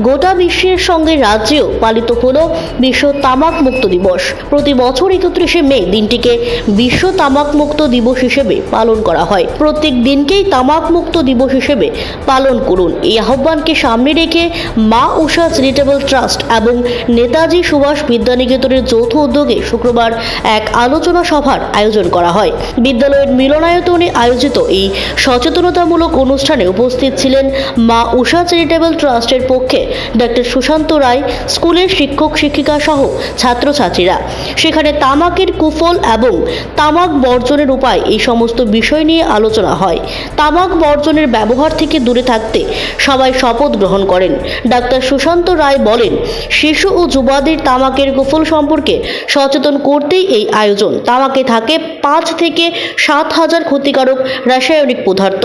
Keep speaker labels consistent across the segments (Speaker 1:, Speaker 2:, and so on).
Speaker 1: গোটা বিশ্বের সঙ্গে রাজ্যেও পালিত হল বিশ্ব তামাক মুক্ত দিবস। প্রতি বছর একত্রিশে মে দিনটিকে বিশ্ব তামাক মুক্ত দিবস হিসেবে পালন করা হয়। প্রত্যেক দিনকেই তামাক মুক্ত দিবস হিসেবে পালন করুন। এই আহ্বানকে সামনে রেখে মা উষা চ্যারিটেবল ট্রাস্ট এবং নেতাজি সুভাষ বিদ্যানিকেতনের যৌথ উদ্যোগে শুক্রবার এক আলোচনা সভার আয়োজন করা হয়। বিদ্যালয়ের মিলনায়তনে আয়োজিত এই সচেতনতামূলক অনুষ্ঠানে উপস্থিত ছিলেন মা উষা চ্যারিটেবল ট্রাস্টের পক্ষে ডক্টর সুশান্ত রায়, স্কুলের শিক্ষক শিক্ষিকা সহ ছাত্রছাত্রীরা। সেখানে তামাকের কুফল এবং তামাক বর্জনের উপায় এই সমস্ত বিষয় নিয়ে আলোচনা হয়। তামাক বর্জনের ব্যবহার থেকে দূরে থাকতে সবাই শপথ গ্রহণ করেন। ডাক্তার সুশান্ত রায় বলেন, শিশু ও যুবাদের তামাকের কুফল সম্পর্কে সচেতন করতেই এই আয়োজন। তামাকে থাকে পাঁচ থেকে সাত হাজার ক্ষতিকারক রাসায়নিক পদার্থ।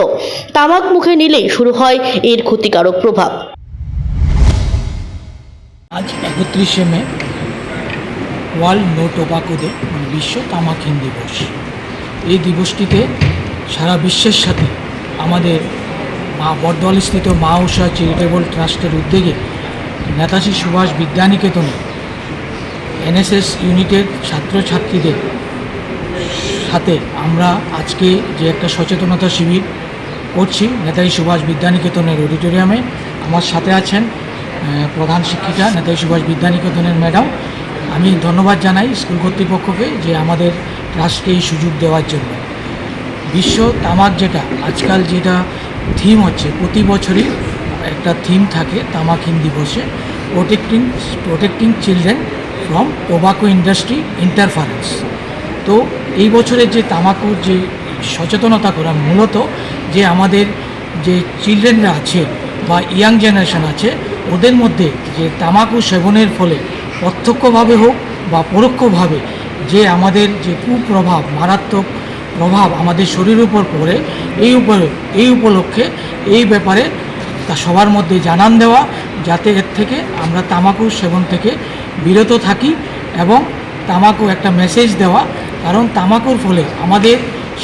Speaker 1: তামাক মুখে নিলেই শুরু হয় এর ক্ষতিকারক প্রভাব।
Speaker 2: আজ একত্রিশে May, world no tobacco day মানে বিশ্ব তামাকহীন দিবস। এই দিবসটিতে সারা বিশ্বের সাথে আমাদের মা বর্ধমানস্থিত মা উষা চ্যারিটেবল ট্রাস্টের উদ্যোগে নেতাজি সুভাষ বিদ্যানিকেতনে এনএসএস ইউনিটের ছাত্রছাত্রীদের সাথে আমরা আজকে যে একটা সচেতনতা শিবির করছি, নেতাজি সুভাষ বিদ্যানিকেতনের অডিটোরিয়ামে। আমার সাথে আছেন প্রধান শিক্ষিকা নেতাজি সুভাষ বিদ্যানিকেতনের ম্যাডাম, আমি ধন্যবাদ জানাই স্কুল কর্তৃপক্ষকে যে আমাদের ট্রাস্টকে এই সুযোগ দেওয়ার জন্য। বিশ্ব তামাক যেটা, আজকাল যেটা থিম হচ্ছে, প্রতি বছরই একটা থিম থাকে তামাকহীন দিবসে protecting protecting children from tobacco industry interference তো এই বছরের যে তামাকুর যে সচেতনতা করা মূলত যে আমাদের যে চিলড্রেনরা আছে বা ইয়াং জেনারেশন আছে ওদের মধ্যে যে তামাকু সেবনের ফলে প্রত্যক্ষভাবে হোক বা পরোক্ষভাবে যে আমাদের যে কুপ্রভাব, মারাত্মক প্রভাব আমাদের শরীরের উপর পড়ে, এই উপরে, এই উপলক্ষে এই ব্যাপারে তা সবার মধ্যে জানান দেওয়া, যাতে এর থেকে আমরা তামাকু সেবন থেকে বিরত থাকি এবং তামাকু একটা মেসেজ দেওয়া। কারণ তামাকুর ফলে আমাদের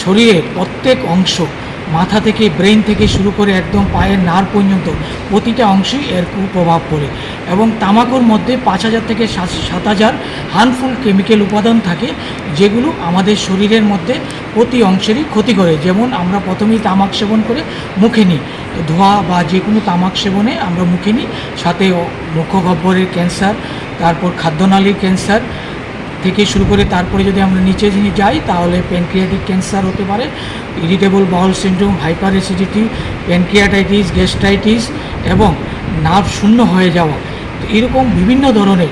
Speaker 2: শরীরের প্রত্যেক অংশ মাথা থেকে ব্রেন থেকে শুরু করে একদম পায়ের নার পর্যন্ত প্রতিটা অংশেই এর কুপ্রভাব পড়ে এবং তামাকুর মধ্যে পাঁচ হাজার থেকে সাত সাত হাজার হার্মফুল কেমিক্যাল উপাদান থাকে যেগুলো আমাদের শরীরের মধ্যে প্রতি অংশেরই ক্ষতি করে। যেমন আমরা প্রথমেই তামাক সেবন করে মুখে নিই, ধোয়া বা যে কোনো তামাক সেবনে আমরা মুখে নিই, সাথে মুখগহ্বরের ক্যান্সার তারপর খাদ্যনালীর ক্যান্সার থেকে শুরু করে তারপরে যদি আমরা নিচে যদি যাই, তাহলে প্যানক্রিয়াটিক ক্যান্সার হতে পারে irritable bowel syndrome hyper acidity pancreatitis gastritis এবং নার্ভ শূন্য হয়ে যাওয়া এরকম বিভিন্ন ধরনের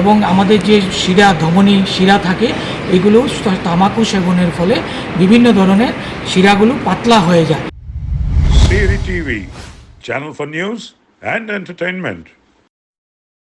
Speaker 2: এবং আমাদের যে শিরা, ধমনী শিরা থাকে, এগুলো তামাকু সেবনের ফলে বিভিন্ন ধরনের শিরাগুলো পাতলা হয়ে যায়
Speaker 3: channel for news and entertainment.